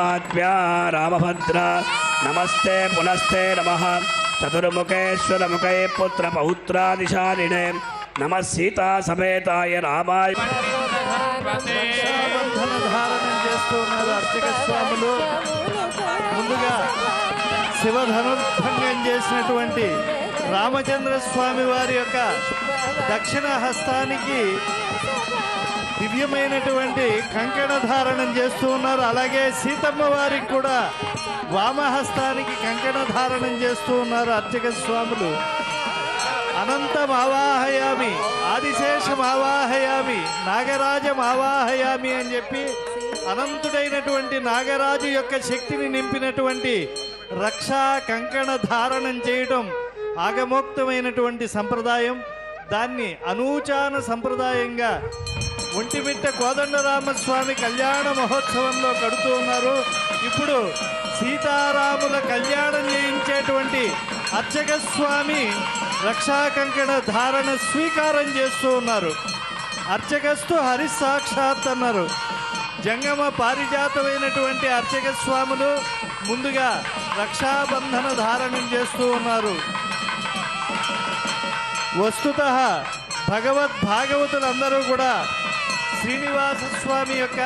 ఆత్మ్యా రామభద్ర నమస్తే పునస్తే నమ చతుర్ముఖేశ్వరముఖే పుత్ర పౌత్రాదిశాలినే నమ సీతా సమేతాయ రామాయ ముందుగా శివధనుర్భంగం చేసినటువంటి రామచంద్ర స్వామి వారి యొక్క దక్షిణ హస్తానికి దివ్యమైనటువంటి కంకణ ధారణం చేస్తూ ఉన్నారు. అలాగే సీతమ్మ వారికి కూడా వామహస్తానికి కంకణ ధారణం చేస్తూ ఉన్నారు అర్చక స్వాములు. అనంతం ఆవాహయామి ఆదిశేషం ఆవాహయామి నాగరాజం ఆవాహయామి అని చెప్పి అనంతుడైనటువంటి నాగరాజు యొక్క శక్తిని నింపినటువంటి రక్షా కంకణ ధారణం చేయటం ఆగమోక్తమైనటువంటి సంప్రదాయం. దాన్ని అనూచాన సంప్రదాయంగా ఒంటిమిట్ట కోదండరామస్వామి కళ్యాణ మహోత్సవంలో కడుతూ ఉన్నారు. ఇప్పుడు సీతారాముల కళ్యాణం చేయించేటువంటి అర్చక స్వామి రక్షాకంకణ ధారణ స్వీకారం చేస్తూ ఉన్నారు. అర్చకస్తు హరిసాక్షాత్ అన్నారు. జంగమ పారిజాతమైనటువంటి అర్చక స్వాములు ముందుగా రక్షాబంధన ధారణం చేస్తూ ఉన్నారు. వస్తుత భగవద్ భాగవతులందరూ కూడా శ్రీనివాస స్వామి యొక్క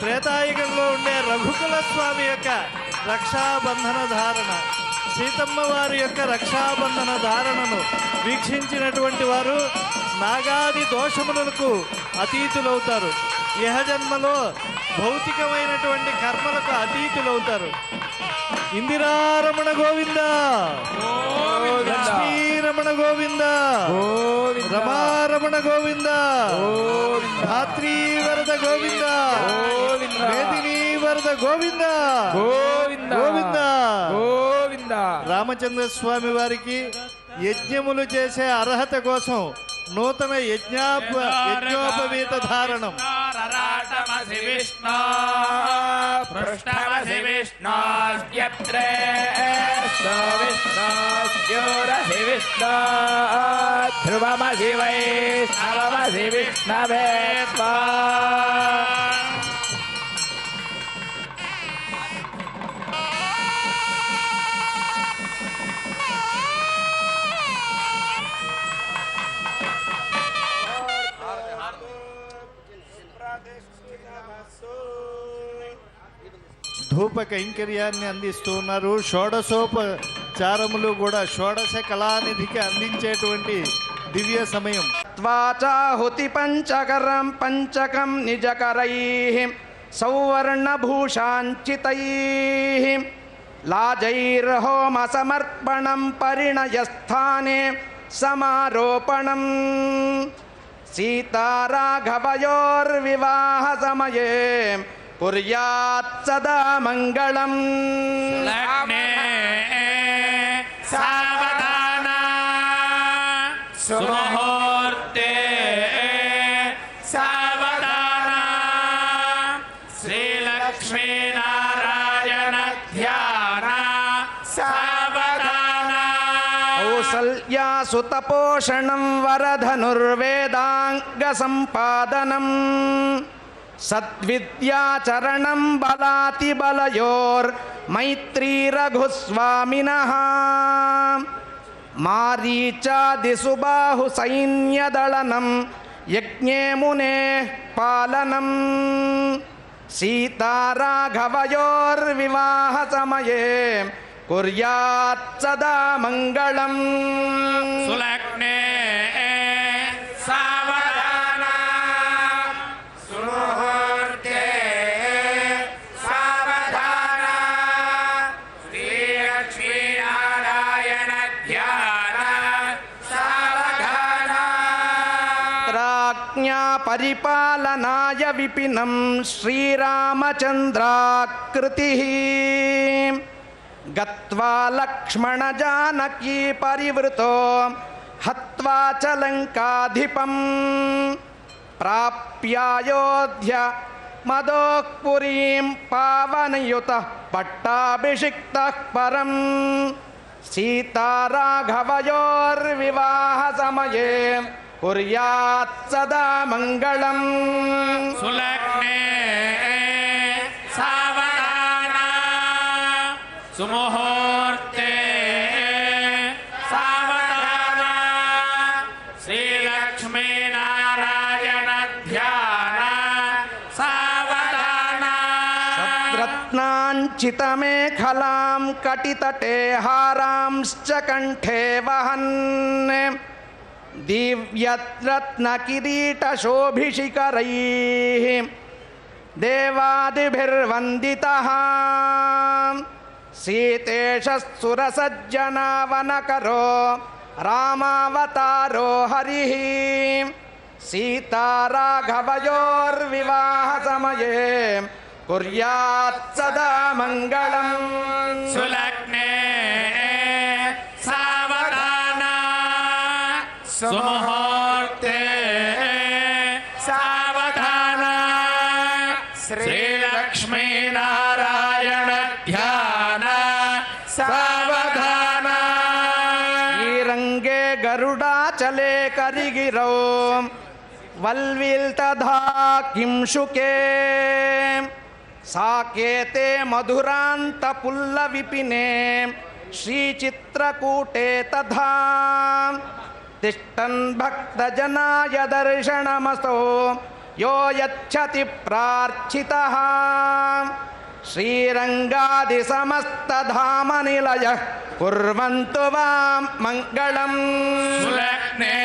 త్రేతాయుగంలో ఉండే రఘుకుల స్వామి యొక్క రక్షాబంధన ధారణ సీతమ్మ వారి యొక్క రక్షాబంధన ధారణను వీక్షించినటువంటి వారు నాగాది దోషములకు అతీతులవుతారు. ఇహ జన్మలో భౌతికమైనటువంటి కర్మలకు అతీతులవుతారు. ఇందిరారమణ గోవింద. లక్ష్మీరమణ గోవింద. రమారమణ గోవింద. ధాత్రీ వరద గోవింద. మేదినీ వరద గోవింద. గోవింద. గోవింద. గోవింద. రామచంద్ర స్వామి వారికి యజ్ఞములు చేసే అర్హత కోసం నూతన యజ్ఞాప యజ్ఞోపవీత ధారణం రాటమసి విష్ణు. పృష్ఠమసి విష్ణోస్యత్రే విష్ణోస్యోరసి విష్ణు. ధ్రువమసి వైష్ణవమసి విష్ణవే ధూప కైంకర్యాన్ని అందిస్తూ ఉన్నారు. షోడశోపచారములు కూడా షోడశ కళానిధికి అందించేటువంటి దివ్య సమయం. త్వాచాహుతి పంచకరం పంచకం నిజకరై సౌవర్ణభూషాంచితై లాజైర్హోమ సమర్పణం పరిణయస్థానే సమారోపణం. సీతారాఘవయోర్వివాహ సమయే कुर्यात् सदा मङ्गलम् लग्ने सावधान सुमुहूर्ते सावधान श्रीलक्ष्मीनारायण ध्यान सावधान कौसल्यासुतपोषणं वरधनुर्वेदाङ्गसम्पादनम् सद्विद्याचरणं बलातिबलयोर्मैत्रीरघुस्वामिनः मारीचादिसुबाहुसैन्यदळनं यज्ञे मुनेः पालनम् सीताराघवयोर्विवाहसमये कुर्यात् सदा मङ्गलम् परिपालनाय विपिनं श्रीरामचन्द्राकृतिः। गत्वा लक्ष्मणजानकी परिवृतो, हत्वा च लङ्काधिपम्। प्राप्यायोध्य मदोः पुरीं पावनयुतः पट्टाभिषिक्तः परम्। सीताराघवयोर्विवाहसमये कुर्यात् सदा मङ्गलम् सुलग्ने सावधान सुमुहूर्ते सावधान श्रीलक्ष्मीनारायण ध्यान सावधान रत्नाञ्चितमेखलां कटितटे हारांश्च कण्ठे वहन् दिव्यरत्नकिरीटशोभिशिखरैः देवादिभिर्वन्दितः। सीतेशः सुरसज्जनावनकरो रामावतारो हरिः। सीताराघवयोर्विवाहसमये कुर्यात् सदा मङ्गलम् సుముహూర్తే సావధాన శ్రీలక్ష్మీనారాయణ ధ్యాన సావధాన ఈ రంగే గరుడాచలే కరిగిరో వల్విల్ తథా కిం శుకే సాకేతే మధురాంత పుల్ల విపినే శ్రీచిత్రకూటే తథా तिष्ठन् भक्तजनाय दर्शनमसो यो यच्छति प्रार्थितः श्रीरङ्गादिसमस्तधामनिलयः कुर्वन्तु वां मङ्गलम् सुलग्ने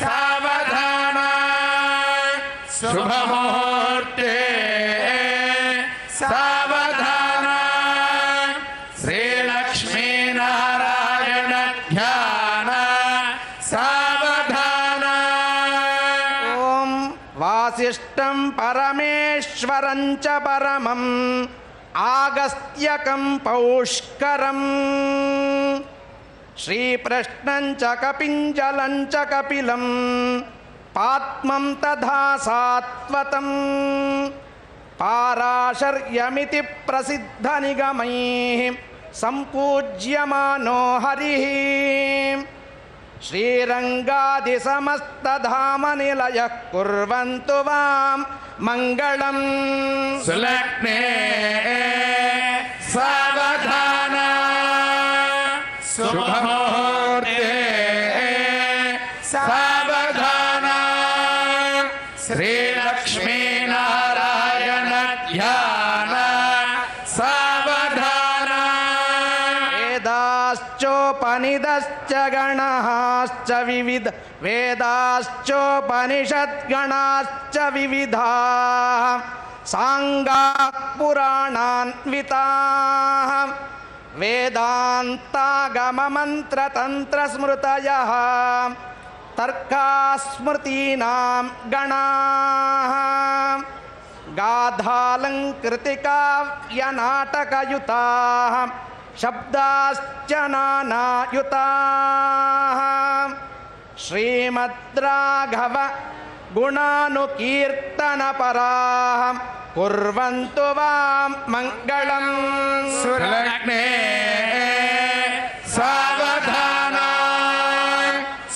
सावधान शुभमुहूर्ते परमेश्वरं च परमम् आगस्त्यकं पौष्करम्। श्रीप्रश्नं च कपिञ्जलं च कपिलं, पात्मं तथा सात्वतम्। पाराशर्यमिति प्रसिद्धनिगमैः सम्पूज्यमानो हरिः। श्रीरङ्गादिसमस्तधामनिलयः कुर्वन्तु वां மங்களம். சுலக்னே சா वेदाश्चोपनिषद्गणाश्च विविधाः। साङ्गाः पुराणान्विताः वेदान्तागममन्त्रतन्त्रस्मृतयः। तर्कास्मृतीनां गणाः। गाधालङ्कृतिकाव्यनाटकयुताः शब्दाश्च नानायुताः श्रीमद्राघव गुणानुकीर्तनपराः कुर्वन्तु वां मङ्गलम्। सुलग्ने सावधान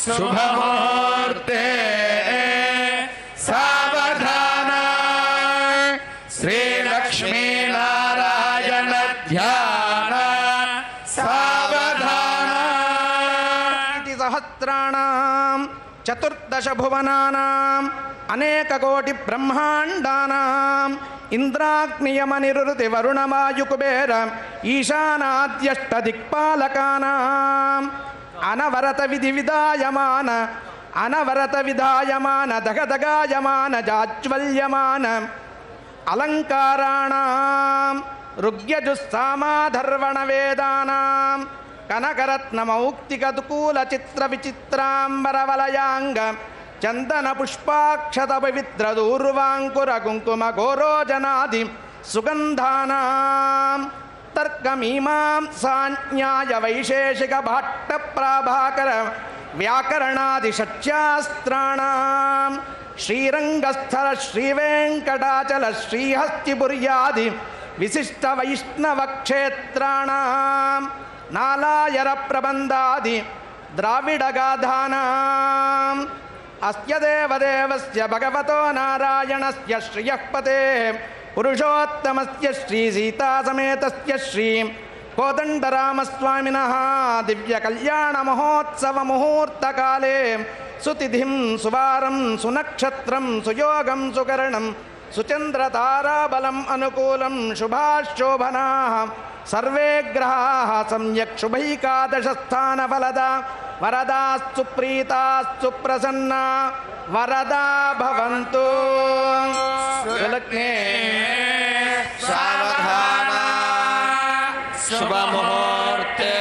शुभमुहूर्ते सावधान श्रीलक्ष्मीनारायण దశభువనానాం అనేక కోటి బ్రహ్మాండానాం ఇంద్రాగ్నియమనిరుతి వరుణవాయు కుబేర ఈశానాద్యష్ట ఈశానాద్యష్టదిక్పాలకానాం. అనవరత విధి విధాయమాన అనవరత విధాయమాన దగదగాయమాన జాజ్వల్యమాన అలంకారాణం రుగ్యజుస్సామాధర్వణ వేదానాం కనకరత్నమౌక్తికదుకూల చిత్ర విచిత్రాంబరవలయాంగ चन्दनपुष्पाक्षतपवित्रदूर्वाङ्कुरकुङ्कुमघोरोजनादि सुगन्धानां तर्कमीमांसान्याय वैशेषिकभाट्टप्राभाकर व्याकरणादिषट्शास्त्राणां श्रीरङ्गस्थल श्रीवेङ्कटाचल श्रीहस्तिपुर्यादि विशिष्टवैष्णवक्षेत्राणां नालायरप्रबन्धादि द्राविडगाधानाम् अस्य देवदेवस्य भगवतो नारायणस्य श्री पते पुरुषोत्तमस्य श्रीसीतासमेतस्य श्रीं कोदण्डरामस्वामिनः दिव्यकल्याणमहोत्सवमुहूर्तकाले। सुतिथिं, सुवारं, सुनक्षत्रं, सुयोगं, सुकरणं, सुचन्द्रताराबलम् अनुकूलं शुभाशोभनाः। सर्वे ग्रहा सम्यक् शुभैकादशस्थानफलदा। वरदास्तु प्रीतास्तु प्रसन्ना वरदा भवन्तु। सुलग्ने सावधाना। शुभमुहूर्ते।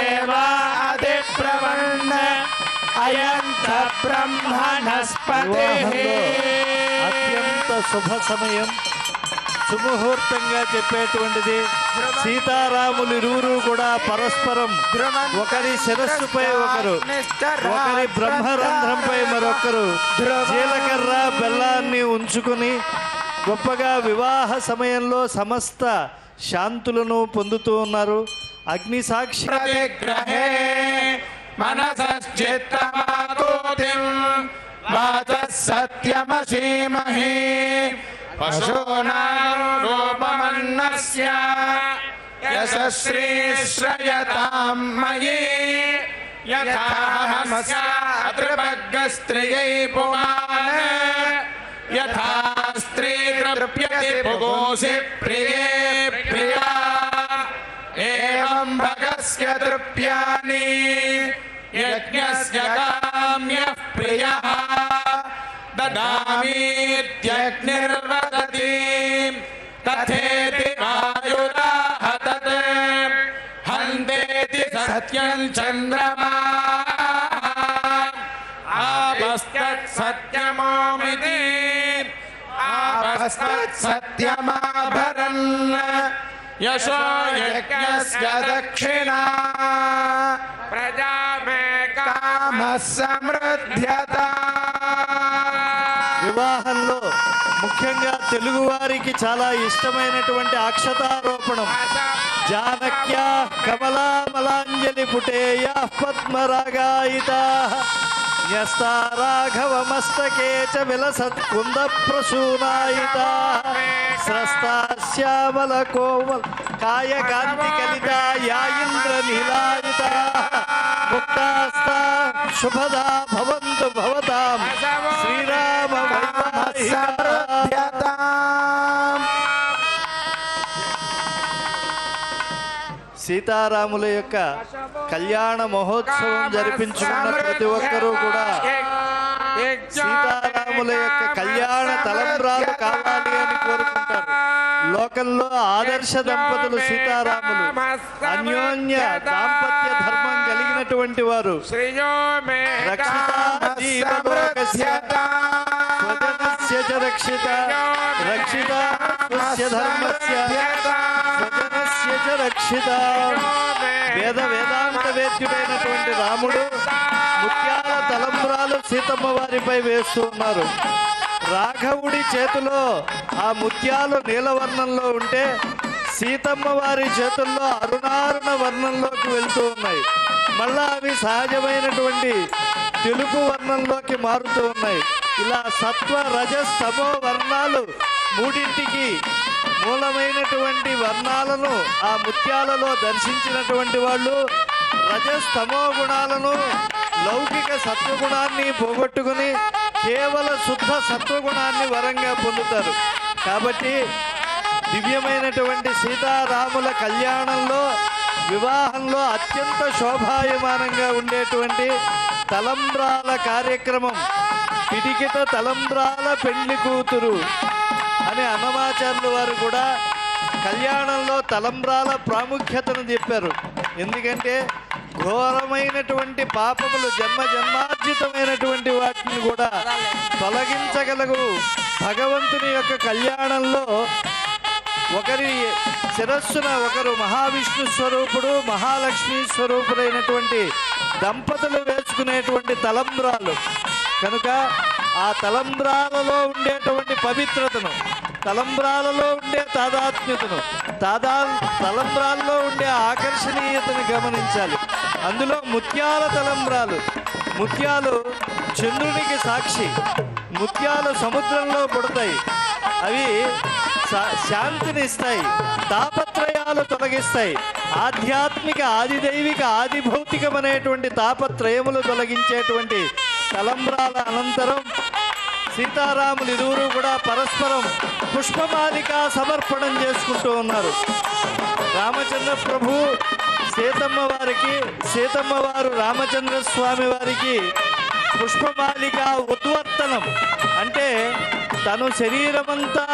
అత్యంత శుభ సమయం. సుముహూర్తంగా చెప్పేటువంటిది. సీతారాములు ఇరువురు కూడా పరస్పరం ఒకరి శిరస్సుపై ఒకరు ఒకరి బ్రహ్మరంధ్రంపై మరొకరు జీలకర్ర బెల్లాన్ని ఉంచుకుని గొప్పగా వివాహ సమయంలో సమస్త శాంతులను పొందుతూ ఉన్నారు. అగ్ని సాక్షి मनसश्चित्तमातोतिम् वाचः सत्यमसीमहि पशूनाम् रूपमन्नस्य यशश्रीश्रयताम् मयि यथाहमस्यातृभग्गस्त्रियै पुमान् यथा स्त्री तृप्यते पुगोषि प्रिये प्रिया एवं भगस्य तृप्यानि यज्ञस्य काम्यः प्रियः। ददामीत्यग्निर्वदति। तथेति वायुराह तत्। हन्तेति सत्यं चन्द्रमा। यशो यज्ञस्य दक्षिणा। प्रजा मे कामः समृद्ध्यता వివాహంలో ముఖ్యంగా తెలుగు వారికి చాలా ఇష్టమైనటువంటి అక్షతారోపణం జానక్య కమలామలాంజలి పుటేయ పద్మరాగాయిత న్యస్తా రాఘవమస్తకే చ విలసత్ కుంద ప్రసూనాయిత స్రస్తా శ్యామల కోమల కాయ కాంతి కలిత యా ఇంద్ర నీలాయిత భవంతు శ్రీరామ సీతారాముల యొక్క కళ్యాణ మహోత్సవం జరిపించుకున్న ప్రతి ఒక్కరూ కూడా సీతారాముల యొక్క కళ్యాణ తలంబ్రాలు కావాలి అని కోరుకుంటారు. లోకంలో ఆదర్శ దంపతులు సీతారాములు. అన్యోన్య దాంపత్య ధర్మం కలిగినటువంటి వారు. రక్షిత రక్షిత రక్షిత రక్షిత. వేద వేదాంత వేద్యుడైనటువంటి రాముడు ముత్యాల తలంబ్రాలు సీతమ్మ వారిపై వేస్తూ ఉన్నారు రాఘవుడి చేతిలో ఆ ముత్యాలు నీలవర్ణంలో ఉంటే సీతమ్మ వారి చేతుల్లో అరుణారుణ వర్ణంలోకి వెళ్తూ ఉన్నాయి. మళ్ళా అవి సహజమైనటువంటి తెలుపు వర్ణంలోకి మారుతూ ఉన్నాయి. ఇలా సత్వ రజ వర్ణాలు మూడింటికి మూలమైనటువంటి వర్ణాలను ఆ ముత్యాలలో దర్శించినటువంటి వాళ్ళు రజస్తమో గుణాలను లౌకిక సత్వగుణాన్ని పోగొట్టుకుని కేవల శుద్ధ సత్వగుణాన్ని వరంగా పొందుతారు. కాబట్టి దివ్యమైనటువంటి సీతారాముల కళ్యాణంలో వివాహంలో అత్యంత శోభాయమానంగా ఉండేటువంటి తలంబ్రాల కార్యక్రమం పిడికిట తలంబ్రాల పెళ్ళి కూతురు అని అన్నమాచార్యులు వారు కూడా కళ్యాణంలో తలంబ్రాల ప్రాముఖ్యతను చెప్పారు. ఎందుకంటే ఘోరమైనటువంటి పాపములు జన్మ జన్మార్జితమైనటువంటి వాటిని కూడా తొలగించగలగు భగవంతుని యొక్క కళ్యాణంలో ఒకరి శిరస్సున ఒకరు మహావిష్ణు స్వరూపుడు మహాలక్ష్మి స్వరూపుడైనటువంటి దంపతులు వేసుకునేటువంటి తలంబ్రాలు. కనుక ఆ తలంబ్రాలలో ఉండేటువంటి పవిత్రతను తలంబ్రాలలో ఉండే తాదాత్మ్యతను తాదా తలంబ్రాల్లో ఉండే ఆకర్షణీయతను గమనించాలి. అందులో ముత్యాల తలంబ్రాలు. ముత్యాలు చంద్రునికి సాక్షి. ముత్యాలు సముద్రంలో పుడతాయి. అవి శా- శాంతిని ఇస్తాయి తాపత్రయాలు తొలగిస్తాయి. ఆధ్యాత్మిక ఆదిదైవిక ఆది భౌతికమైనటువంటి తాపత్రయములు తొలగించేటువంటి తలంబ్రాల అనంతరం సీతారాములు ఇరువురు కూడా పరస్పరం పుష్పమాలిక సమర్పణం చేసుకుంటూ ఉన్నారు. రామచంద్ర ప్రభు సీతమ్మ వారికి సీతమ్మ వారు రామచంద్ర స్వామి వారికి పుష్పమాలిక ఉద్వర్తనం. అంటే తను శరీరమంతా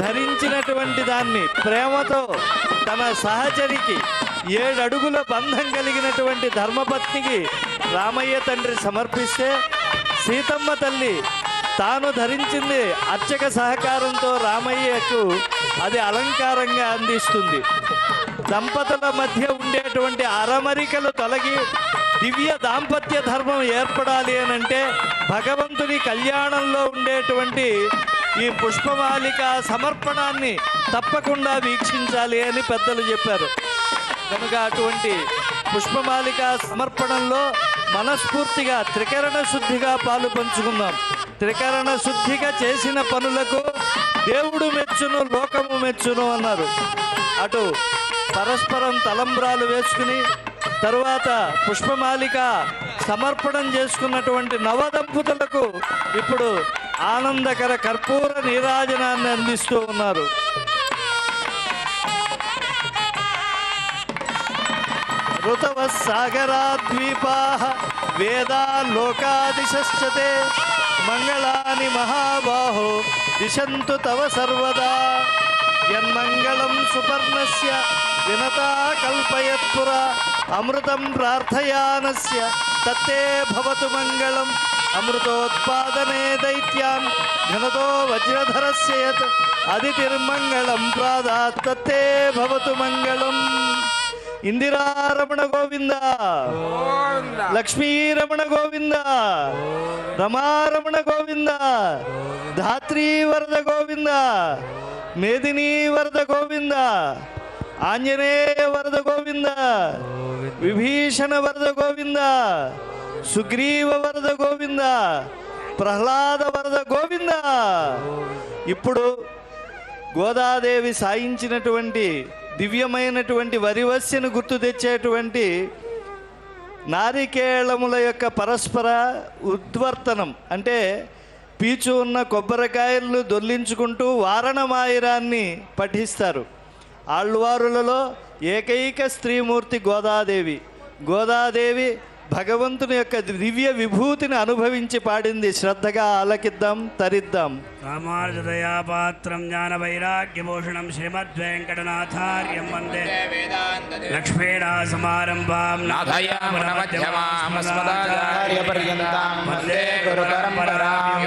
ధరించినటువంటి దాన్ని ప్రేమతో తన సహచరికి ఏడు అడుగుల బంధం కలిగినటువంటి ధర్మపత్నికి రామయ్య తండ్రి సమర్పిస్తే సీతమ్మ తల్లి తాను ధరించింది అర్చక సహకారంతో రామయ్యకు అది అలంకారంగా అందిస్తుంది. దంపతుల మధ్య ఉండేటువంటి అరమరికలు తొలగి దివ్య దాంపత్య ధర్మం ఏర్పడాలి అని అంటే భగవంతుని కళ్యాణంలో ఉండేటువంటి ఈ పుష్పమాలిక సమర్పణాన్ని తప్పకుండా వీక్షించాలి అని పెద్దలు చెప్పారు. కనుక అటువంటి పుష్పమాలిక సమర్పణంలో మనస్ఫూర్తిగా త్రికరణ శుద్ధిగా పాలు పంచుకుందాం. త్రికరణ శుద్ధిగా చేసిన పనులకు దేవుడు మెచ్చును లోకము మెచ్చును అన్నారు. అటు పరస్పరం తలంబ్రాలు వేసుకుని తరువాత పుష్పమాలిక సమర్పణం చేసుకున్నటువంటి నవదంపతులకు ఇప్పుడు ఆనందకర కర్పూర నీరాజనాన్ని అందిస్తూ ఉన్నారు. ఋతవ సాగరాద్వీపా వేదా లోకాదిశశ్చతే మంగళాని మహాబాహో దిశంతు తవ సర్వదా. యన్మంగళం సుపర్ణస్య వినతా కల్పయత్పుర అమృతం ప్రార్థయానస్య తత్తే భవతు మంగళం అమృతోత్పాదనే దైత్యాన్ ఘనతో వజ్రధరస్య యత్ అదితిర్మంగళం ప్రాదాత్ తత్తే భవతు మంగళం ఇందిరారమణ గోవింద లక్ష్మీరమణ గోవింద రమారమణ గోవింద ధాత్రీ వరద గోవింద మేదినీ వరద గోవింద ఆంజనేయ వరద గోవింద విభీషణ వరద గోవింద సుగ్రీవ వరద గోవింద ప్రహ్లాద వరద గోవింద. ఇప్పుడు గోదాదేవి సాయించినటువంటి దివ్యమైనటువంటి వరివస్యను గుర్తు తెచ్చేటువంటి నారికేళముల యొక్క పరస్పర ఉద్వర్తనం అంటే పీచు ఉన్న కొబ్బరికాయలను దొల్లించుకుంటూ వారణమాయిరాన్ని పఠిస్తారు. ఆళ్వారులలో ఏకైక స్త్రీమూర్తి గోదాదేవి. గోదాదేవి భగవంతుని యొక్క దివ్య విభూతిని అనుభవించి పాడింది. శ్రద్ధగా ఆలకిద్దాం తరిద్దాం. రామార్జదయా పాత్రం జ్ఞాన వైరాగ్యభూషణం శ్రీమద్వేంకటనాథార్యం వందే. లక్ష్మీనా సమారంభాం నాథయామునమధ్యమామస్మదాచార్యపర్యంతాం. వందే గురుపరంపరాం.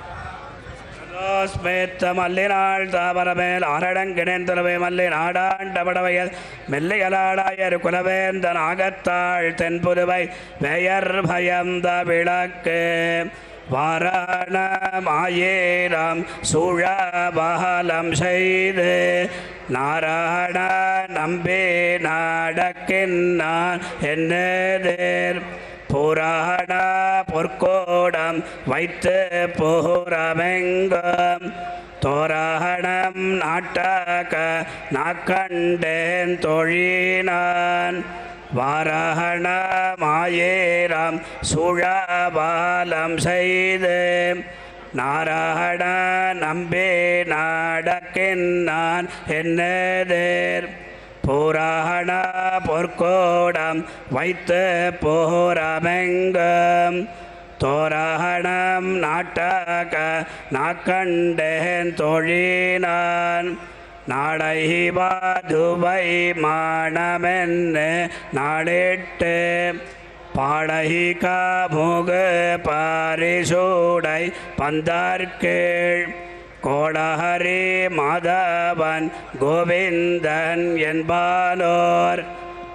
ஸ்மேத்த மல்லினாள் தாமரமேல் ஆரடங்கிணேந்தரவே மல்லி நாடாண்டபடவையல் மெல்லியலாடாயர் குலவேந்தன் ஆகத்தாள் தென்புதுவை பெயர் பயந்த விளக்கு. வாரணமாயேராம் சூழபாலம் செய்து நாராயண நம்பே நாடக்கின்னான் என்னதேர் புராண பொற்கோடம் வைத்து போரமெங்கும் தோராணம் நாட்டாக நாக்கண்டேன் தொழினான். வாராகண மாயேரம் சுழபாலம் செய்து. நாராகண நம்பே நாடக்கின் நான் என்னதேர்? புராண பொற்கோடம் வைத்து போரமெங்கும். தோராகணம் நாட்டாக நாக்கண்டேன் தொழினான். நாடை பாதுவை மானமென்னு நாடிட்டு பாடகி காமுக பாரிசூடை பந்தார்கீழ் கோளஹரே மாதவன் கோவிந்தன் என்பாலோர்.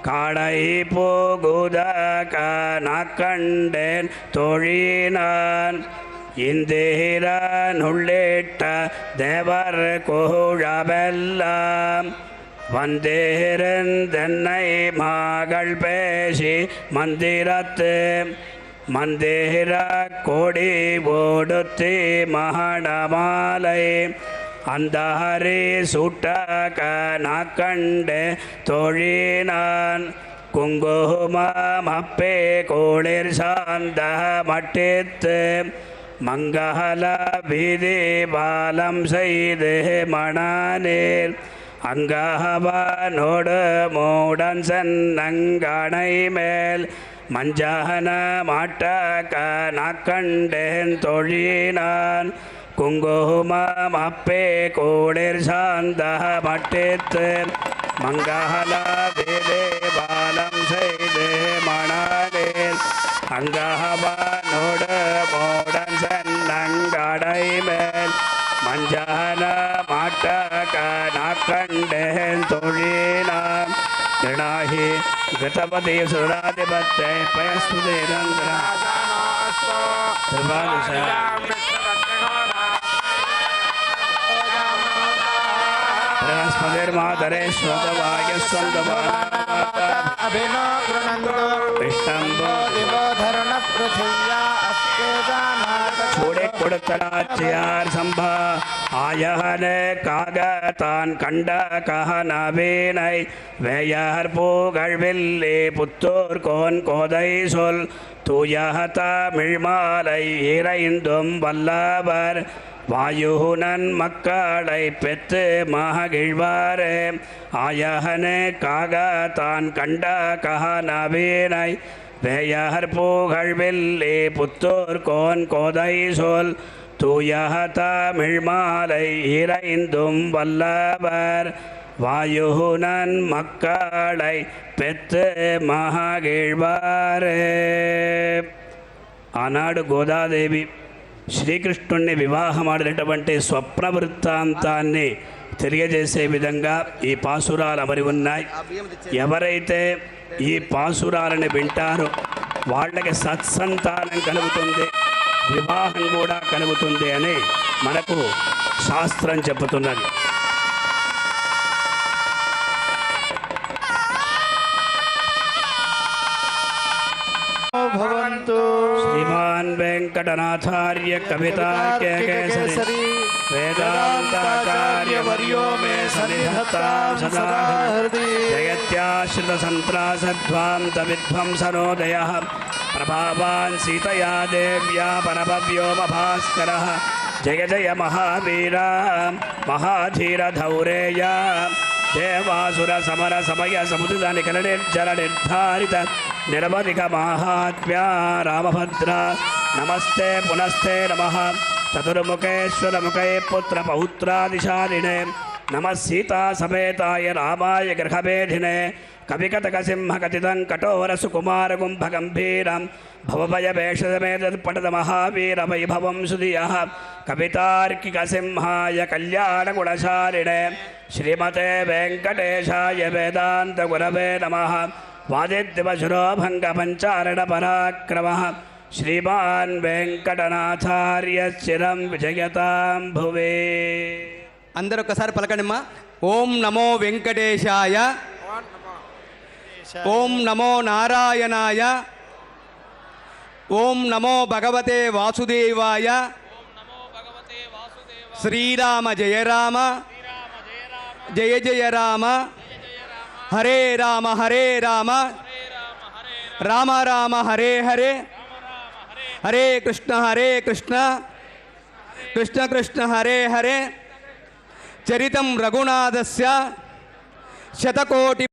காடை போகுத கணக்கண்டேன் தொழினான். இந்திரன் உள்ளிட்ட தேவர் கோழவெல்லாம். வந்தேரன் தென்னை மகள் பேசி மந்திரத்து மந்தேர கோடி ஓடுத்தி மகடமாலை அந்த ஹரி சுட்டக நாக்கண்டு தொழினான். குங்குமப்பே கோளிர் சாந்த மட்டித்து. மங்கள வீதி பாலம் செய்து மணானேர் அங்கவனோடு மூடன் சென்னங்கணை மேல். மஞ்சான மாட்டாக்க நாக்கண்டேன் தொழினான். குங்குமம் அப்பே கோடிர் சாந்த மட்டித்து மங்காலா தேவே பாலம் செய்து மணாலே அங்கஹபானோடு மோடன் சென்னங்கடை மேல். மஞ்சான மாட்டாக்க நாக்கண்டேன் தொழினான். இணாகி घटपति सुराधिपत्य पयस्पति रंगरा सर्वाधिशाली अभिनो गृणन्तो विष्णम्बो दिवो धरण पृथिव्या अस्ते जानात சூடை கொடுத்தலாச்சியார் சம்பா ஆயகன காகத்தான் கண்ட கஹனவேனை வேயர் பூகழ்வில்லே புத்தூர் கோன் கோதை சொல் தூயக தமிழ்மாலை இறைந்தும் வல்லவர் வாயுகுணன் மக்களை பெற்று மகிழ்வாரே. ஆயகனே காக தான் கண்ட கஹ நவீனை வேயகர் பூகழ் வெள்ளி புத்தூர் கோன் கோதை சொல். தூயக தமிழ் மாலை இறைந்தும் வல்லவர். வாயுகுணன் மக்களை பெற்று மகிழ்வாரே. ஆனாடு கோதாதேவி శ్రీకృష్ణుణ్ణి వివాహమాడినటువంటి స్వప్న వృత్తాంతాన్ని తెలియజేసే విధంగా ఈ పాసురాలు అమరి ఉన్నాయి. ఎవరైతే ఈ పాసురాలని వింటారో వాళ్ళకి సత్సంతానం కలుగుతుంది వివాహం కూడా కలుగుతుంది అని మనకు శాస్త్రం చెబుతున్నది. वेंकटनाथार्य कविता वेङ्कटनाथार्य कवितार्केसरी वेदान्ताचार्यवर्यो मे सनिधतां सदा हृदि जगत्याश्रितसन्त्रासध्वान्तविध्वंसनोदयः प्रभावान् सीतया देव्या परमव्योमभास्करः। जय जय महावीरा। महाधीरधौरेया। దేవాసుర సమర సమయ సముద్ర నిఖల నిర్జల నిర్ధారిత నిరవధిక మహాత్మ్య రామభద్ర. నమస్తే పునస్తే నమ. చతుర్ముఖేశ్వర ముఖే పుత్ర పౌత్రాదిశాలినే. నమ సీతా సమేతాయ రామాయ గృహభేధినే. కవికతక సింహ కథితం కఠోర సుకుమార గుంభ గంభీరం భవభయ భేషమేతత్పటద మహావీర వైభవం సుధియ. కవితార్కిక సింహాయ కళ్యాణ గుణశాలినే శ్రీమతే వెంకటేశాయ వేదాంత గురవే నమ వాదిద్యవశురోభంగ పంచారణ పరాక్రమ శ్రీమాన్ వెంకటనాథార్య చిరం విజయతాం భువే అందరు ఒకసారి పలకడమ్మా. ఓం నమో వెంకటేశాయ ఓం నమో నారాయణాయ ఓం నమో భగవతే వాసుదేవాయ శ్రీరామ జయ రామ जय जय राम। हरे राम हरे राम। राम राम, हरे हरे। हरे कृष्ण हरे कृष्ण। कृष्ण कृष्ण, हरे हरे। चरित रघुनाथ से शतकोटि